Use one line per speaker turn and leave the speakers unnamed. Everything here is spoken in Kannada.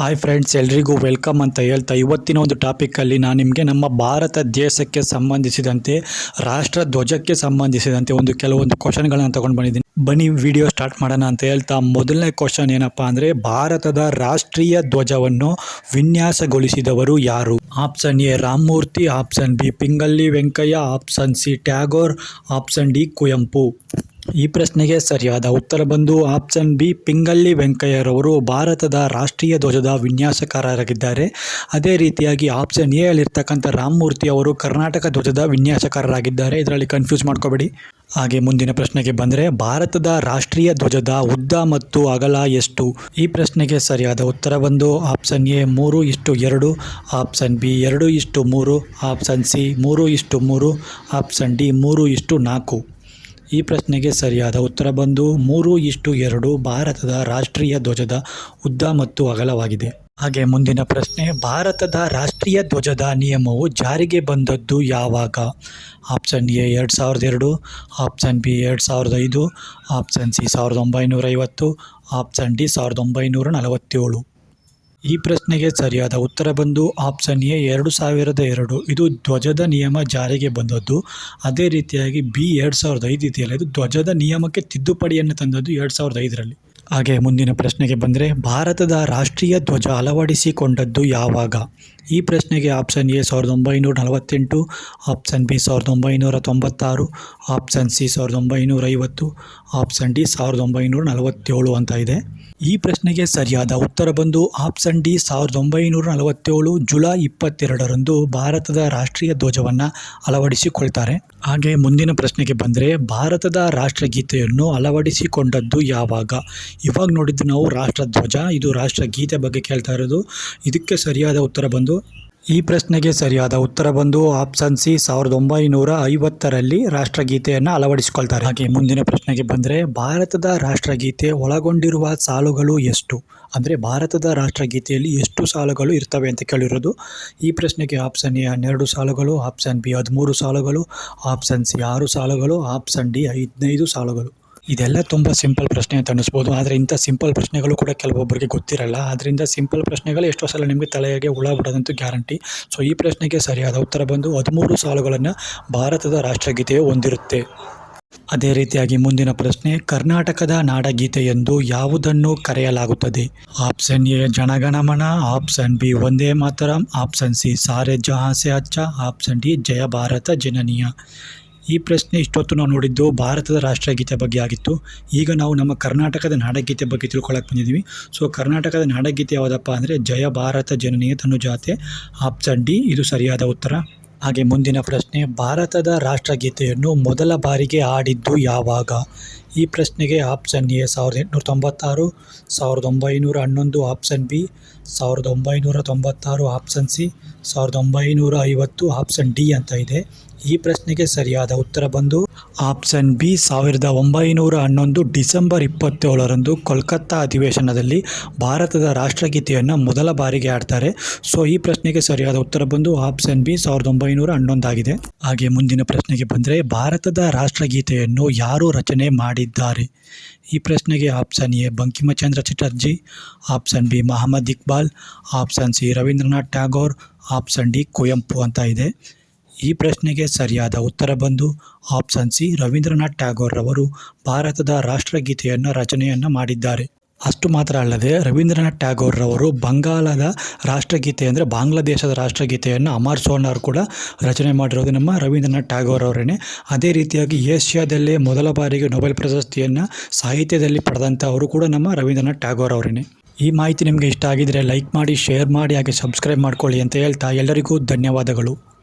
ಹಾಯ್ ಫ್ರೆಂಡ್ಸ್ ಎಲ್ರಿಗೂ ವೆಲ್ಕಮ್ ಅಂತ ಹೇಳ್ತಾ ಇವತ್ತಿನ ಒಂದು ಟಾಪಿಕಲ್ಲಿ ನಾನು ನಿಮಗೆ ನಮ್ಮ ಭಾರತ ದೇಶಕ್ಕೆ ಸಂಬಂಧಿಸಿದಂತೆ, ರಾಷ್ಟ್ರ ಧ್ವಜಕ್ಕೆ ಸಂಬಂಧಿಸಿದಂತೆ ಒಂದು ಕೆಲವೊಂದು ಕ್ವಶನ್ಗಳನ್ನು ತಗೊಂಡು ಬಂದಿದ್ದೀನಿ. ಬನ್ನಿ ವಿಡಿಯೋ ಸ್ಟಾರ್ಟ್ ಮಾಡೋಣ ಅಂತ ಹೇಳ್ತಾ ಮೊದಲನೇ ಕ್ವಶನ್ ಏನಪ್ಪ ಅಂದರೆ, ಭಾರತದ ರಾಷ್ಟ್ರೀಯ ಧ್ವಜವನ್ನು ವಿನ್ಯಾಸಗೊಳಿಸಿದವರು ಯಾರು? Option A, Ramamurthy option B Pingali Venkayya option C, Tagore option D, Kuvempu. ಈ ಪ್ರಶ್ನೆಗೆ ಸರಿಯಾದ ಉತ್ತರ ಬಂದು ಆಪ್ಷನ್ ಬಿ ಪಿಂಗಲ್ಲಿ ವೆಂಕಯ್ಯರವರು ಭಾರತದ ರಾಷ್ಟ್ರೀಯ ಧ್ವಜದ ವಿನ್ಯಾಸಕಾರರಾಗಿದ್ದಾರೆ. ಅದೇ ರೀತಿಯಾಗಿ ಆಪ್ಷನ್ ಎ ಅಲ್ಲಿರ್ತಕ್ಕಂಥ ರಾಮಮೂರ್ತಿ ಅವರು ಕರ್ನಾಟಕ ಧ್ವಜದ ವಿನ್ಯಾಸಕಾರರಾಗಿದ್ದಾರೆ. ಇದರಲ್ಲಿ ಕನ್ಫ್ಯೂಸ್ ಮಾಡ್ಕೋಬೇಡಿ. ಹಾಗೆ ಮುಂದಿನ ಪ್ರಶ್ನೆಗೆ ಬಂದರೆ, ಭಾರತದ ರಾಷ್ಟ್ರೀಯ ಧ್ವಜದ ಉದ್ದ ಮತ್ತು ಅಗಲ ಎಷ್ಟು? ಈ ಪ್ರಶ್ನೆಗೆ ಸರಿಯಾದ ಉತ್ತರ ಬಂದು ಆಪ್ಷನ್ ಎ ಮೂರು ಇಷ್ಟು ಎರಡು, ಆಪ್ಷನ್ ಬಿ ಎರಡು ಇಷ್ಟು ಮೂರು, ಆಪ್ಷನ್ ಸಿ ಮೂರು ಇಷ್ಟು ಮೂರು, ಆಪ್ಷನ್ ಡಿ ಮೂರು ಇಷ್ಟು ನಾಲ್ಕು. ಈ ಪ್ರಶ್ನೆಗೆ ಸರಿಯಾದ ಉತ್ತರ ಬಂದು ಮೂರು ಇಷ್ಟು ಎರಡು ಭಾರತದ ರಾಷ್ಟ್ರೀಯ ಧ್ವಜದ ಉದ್ದ ಮತ್ತು ಅಗಲವಾಗಿದೆ. ಹಾಗೆ ಮುಂದಿನ ಪ್ರಶ್ನೆ, ಭಾರತದ ರಾಷ್ಟ್ರೀಯ ಧ್ವಜದ ನಿಯಮವು ಜಾರಿಗೆ ಬಂದದ್ದು ಯಾವಾಗ? ಆಪ್ಷನ್ ಎ ಎರಡು ಸಾವಿರದ ಎರಡು, ಆಪ್ಷನ್ ಬಿ ಎರಡು ಸಾವಿರದ ಐದು, ಆಪ್ಷನ್ ಸಿ ಸಾವಿರದ ಒಂಬೈನೂರ ಐವತ್ತು, ಆಪ್ಷನ್ ಡಿ ಸಾವಿರದ ಒಂಬೈನೂರ ನಲವತ್ತೇಳು. ಈ ಪ್ರಶ್ನೆಗೆ ಸರಿಯಾದ ಉತ್ತರ ಬಂದು ಆಪ್ಷನ್ ಎ ಎರಡು ಸಾವಿರದ ಎರಡು. ಇದು ಧ್ವಜದ ನಿಯಮ ಜಾರಿಗೆ ಬಂದದ್ದು. ಅದೇ ರೀತಿಯಾಗಿ ಬಿ ಎರಡು ಸಾವಿರದ ಐದು ಇದೆಯಲ್ಲ, ಇದು ಧ್ವಜದ ನಿಯಮಕ್ಕೆ ತಿದ್ದುಪಡಿಯನ್ನು ತಂದದ್ದು ಎರಡು ಸಾವಿರದ ಐದರಲ್ಲಿ. ಹಾಗೆ ಮುಂದಿನ ಪ್ರಶ್ನೆಗೆ ಬಂದರೆ, ಭಾರತದ ರಾಷ್ಟ್ರೀಯ ಧ್ವಜ ಅಳವಡಿಸಿಕೊಂಡದ್ದು ಯಾವಾಗ? ಈ ಪ್ರಶ್ನೆಗೆ ಆಪ್ಷನ್ ಎ ಸಾವಿರದ ಒಂಬೈನೂರ ನಲವತ್ತೆಂಟು ಆಪ್ಷನ್ ಬಿ ಸಾವಿರದ ಒಂಬೈನೂರ ತೊಂಬತ್ತಾರು ಆಪ್ಷನ್ ಸಿ ಸಾವಿರದ ಒಂಬೈನೂರ ಐವತ್ತು ಆಪ್ಷನ್ ಡಿ ಸಾವಿರದ ಒಂಬೈನೂರ ನಲವತ್ತೇಳು ಅಂತ ಇದೆ. ಈ ಪ್ರಶ್ನೆಗೆ ಸರಿಯಾದ ಉತ್ತರ ಬಂದು ಆಪ್ಷನ್ ಡಿ ಸಾವಿರದ ಒಂಬೈನೂರ ನಲವತ್ತೇಳು, ಜುಲೈ ಇಪ್ಪತ್ತೆರಡರಂದು ಭಾರತದ ರಾಷ್ಟ್ರೀಯ ಧ್ವಜವನ್ನು ಅಳವಡಿಸಿಕೊಳ್ತಾರೆ. ಹಾಗೆ ಮುಂದಿನ ಪ್ರಶ್ನೆಗೆ ಬಂದರೆ ಭಾರತದ ರಾಷ್ಟ್ರಗೀತೆಯನ್ನು ಅಳವಡಿಸಿಕೊಂಡದ್ದು ಯಾವಾಗ? ಇವಾಗ ನೋಡಿದ್ದು ನಾವು ರಾಷ್ಟ್ರಧ್ವಜ, ಇದು ರಾಷ್ಟ್ರಗೀತೆ ಬಗ್ಗೆ ಕೇಳ್ತಾ ಇರೋದು. ಇದಕ್ಕೆ ಸರಿಯಾದ ಉತ್ತರ ಬಂದು ಈ ಪ್ರಶ್ನೆಗೆ ಸರಿಯಾದ ಉತ್ತರ ಬಂದು ಆಪ್ಷನ್ ಸಿ ಸಾವಿರದ ಒಂಬೈನೂರ ಐವತ್ತರಲ್ಲಿ ರಾಷ್ಟ್ರಗೀತೆಯನ್ನು ಅಳವಡಿಸಿಕೊಳ್ತಾರೆ. ಹಾಗೆ ಮುಂದಿನ ಪ್ರಶ್ನೆಗೆ ಬಂದರೆ ಭಾರತದ ರಾಷ್ಟ್ರಗೀತೆ ಒಳಗೊಂಡಿರುವ ಸಾಲುಗಳು ಎಷ್ಟು? ಅಂದರೆ ಭಾರತದ ರಾಷ್ಟ್ರಗೀತೆಯಲ್ಲಿ ಎಷ್ಟು ಸಾಲುಗಳು ಇರ್ತವೆ ಅಂತ ಕೇಳಿರೋದು. ಈ ಪ್ರಶ್ನೆಗೆ ಆಪ್ಷನ್ ಎ ಹನ್ನೆರಡು ಸಾಲುಗಳು, ಆಪ್ಷನ್ ಬಿ ಹದಿಮೂರು ಸಾಲುಗಳು, ಆಪ್ಷನ್ ಸಿ ಆರು ಸಾಲುಗಳು, ಆಪ್ಷನ್ ಡಿ ಹದಿನೈದು ಸಾಲುಗಳು. ಇದೆಲ್ಲ ತುಂಬ ಸಿಂಪಲ್ ಪ್ರಶ್ನೆ ಅಂತ ಅನ್ನಿಸ್ಬೋದು. ಆದರೆ ಇಂಥ ಸಿಂಪಲ್ ಪ್ರಶ್ನೆಗಳು ಕೂಡ ಕೆಲವೊಬ್ಬರಿಗೆ ಗೊತ್ತಿರಲ್ಲ. ಆದ್ದರಿಂದ ಸಿಂಪಲ್ ಪ್ರಶ್ನೆಗಳು ಎಷ್ಟೋ ಸಲ ನಿಮಗೆ ತಲೆಗೆ ಹುಳ ಬಿಡೋದಂತೂ ಗ್ಯಾರಂಟಿ ಸೊ ಈ ಪ್ರಶ್ನೆಗೆ ಸರಿಯಾದ ಉತ್ತರ ಬಂದು ಹದಿಮೂರು ಸಾಲುಗಳನ್ನು ಭಾರತದ ರಾಷ್ಟ್ರಗೀತೆಯು ಹೊಂದಿರುತ್ತೆ. ಅದೇ ರೀತಿಯಾಗಿ ಮುಂದಿನ ಪ್ರಶ್ನೆ, ಕರ್ನಾಟಕದ ನಾಡಗೀತೆ ಎಂದು ಯಾವುದನ್ನು ಕರೆಯಲಾಗುತ್ತದೆ? Option A Jana Gana Mana. Option B Vande Mataram. Option C Saare ಜಹಾಸೆ ಅಚ್ಚ. Option D Jaya Bharata Jananiya. ಈ ಪ್ರಶ್ನೆ ಇಷ್ಟೊತ್ತು ನಾವು ನೋಡಿದ್ದು ಭಾರತದ ರಾಷ್ಟ್ರಗೀತೆ ಬಗ್ಗೆ ಆಗಿತ್ತು. ಈಗ ನಾವು ನಮ್ಮ ಕರ್ನಾಟಕದ ನಾಡಗೀತೆ ಬಗ್ಗೆ ತಿಳ್ಕೊಳಕ್ಕೆ ಬಂದಿದ್ದೀವಿ. ಸೊ ಕರ್ನಾಟಕದ ನಾಡಗೀತೆ ಯಾವುದಪ್ಪ ಅಂದರೆ ಜಯ ಭಾರತ ಜನನೀಯ ತನುಜಾತೆ ಆಪ್ಷನ್ ಡಿ ಇದು ಸರಿಯಾದ ಉತ್ತರ. ಹಾಗೆ ಮುಂದಿನ ಪ್ರಶ್ನೆ, ಭಾರತದ ರಾಷ್ಟ್ರಗೀತೆಯನ್ನು ಮೊದಲ ಬಾರಿಗೆ ಆಡಿದ್ದು ಯಾವಾಗ? ಈ ಪ್ರಶ್ನೆಗೆ ಆಪ್ಷನ್ ಎ, ಸಾವಿರದ ಎಂಟುನೂರ ತೊಂಬತ್ತಾರು, ಸಾವಿರದ ಒಂಬೈನೂರ ಹನ್ನೊಂದು ಆಪ್ಷನ್ ಬಿ, ಸಾವಿರದ ಒಂಬೈನೂರ ತೊಂಬತ್ತಾರು ಆಪ್ಷನ್ ಸಿ, ಸಾವಿರದ ಒಂಬೈನೂರ ಐವತ್ತು ಆಪ್ಷನ್ ಡಿ ಅಂತ ಇದೆ. ಈ ಪ್ರಶ್ನೆಗೆ ಸರಿಯಾದ ಉತ್ತರ ಬಂದು ಆಪ್ಷನ್ ಬಿ, ಸಾವಿರದ ಒಂಬೈನೂರ ಹನ್ನೊಂದು ಡಿಸೆಂಬರ್ ಇಪ್ಪತ್ತೇಳರಂದು ಕೋಲ್ಕತ್ತಾ ಅಧಿವೇಶನದಲ್ಲಿ ಭಾರತದ ರಾಷ್ಟ್ರಗೀತೆಯನ್ನು ಮೊದಲ ಬಾರಿಗೆ ಆಡ್ತಾರೆ. ಸೊ, ಈ ಪ್ರಶ್ನೆಗೆ ಸರಿಯಾದ ಉತ್ತರ ಬಂದು ಆಪ್ಷನ್ ಬಿ, ಸಾವಿರದ ಒಂಬೈನೂರ ಹನ್ನೊಂದಾಗಿದೆ. ಹಾಗೆ ಮುಂದಿನ ಪ್ರಶ್ನೆಗೆ ಬಂದರೆ, ಭಾರತದ ರಾಷ್ಟ್ರಗೀತೆಯನ್ನು ಯಾರು ರಚನೆ ಮಾಡಿದ್ದಾರೆ? ಈ ಪ್ರಶ್ನೆಗೆ option A, Bankimchandra Chatterjee, option B, Mohammad Iqbal, option C, Rabindranath Tagore option D, Kuvempu ಅಂತ ಇದೆ. ಈ ಪ್ರಶ್ನೆಗೆ ಸರಿಯಾದ ಉತ್ತರ ಬಂದು ಆಪ್ಷನ್ ಸಿ ರವೀಂದ್ರನಾಥ್ ಟ್ಯಾಗೋರ್ ರವರು ಭಾರತದ ರಾಷ್ಟ್ರಗೀತೆಯನ್ನು ರಚನೆಯನ್ನು ಮಾಡಿದ್ದಾರೆ. ಅಷ್ಟು ಮಾತ್ರ ಅಲ್ಲದೆ ರವೀಂದ್ರನಾಥ್ ಟ್ಯಾಗೋರ್ ರವರು ಬಂಗಾಲದ ರಾಷ್ಟ್ರಗೀತೆ ಅಂದರೆ ಬಾಂಗ್ಲಾದೇಶದ ರಾಷ್ಟ್ರಗೀತೆಯನ್ನು ಅಮರ್ ಸೋನಾರ್ ಕೂಡ ರಚನೆ ಮಾಡಿರೋದು ನಮ್ಮ ರವೀಂದ್ರನಾಥ್ ಟ್ಯಾಗೋರ್ ಅವರೇ ಅದೇ ರೀತಿಯಾಗಿ ಏಷ್ಯಾದಲ್ಲೇ ಮೊದಲ ಬಾರಿಗೆ ನೊಬೆಲ್ ಪ್ರಶಸ್ತಿಯನ್ನು ಸಾಹಿತ್ಯದಲ್ಲಿ ಪಡೆದಂಥವರು ಕೂಡ ನಮ್ಮ ರವೀಂದ್ರನಾಥ್ ಟ್ಯಾಗೋರ್ ಅವರೇ ಈ ಮಾಹಿತಿ ನಿಮಗೆ ಇಷ್ಟ ಆಗಿದರೆ ಲೈಕ್ ಮಾಡಿ, ಶೇರ್ ಮಾಡಿ, ಹಾಗೆ ಸಬ್ಸ್ಕ್ರೈಬ್ ಮಾಡ್ಕೊಳ್ಳಿ ಅಂತ ಹೇಳ್ತಾ ಎಲ್ಲರಿಗೂ ಧನ್ಯವಾದಗಳು.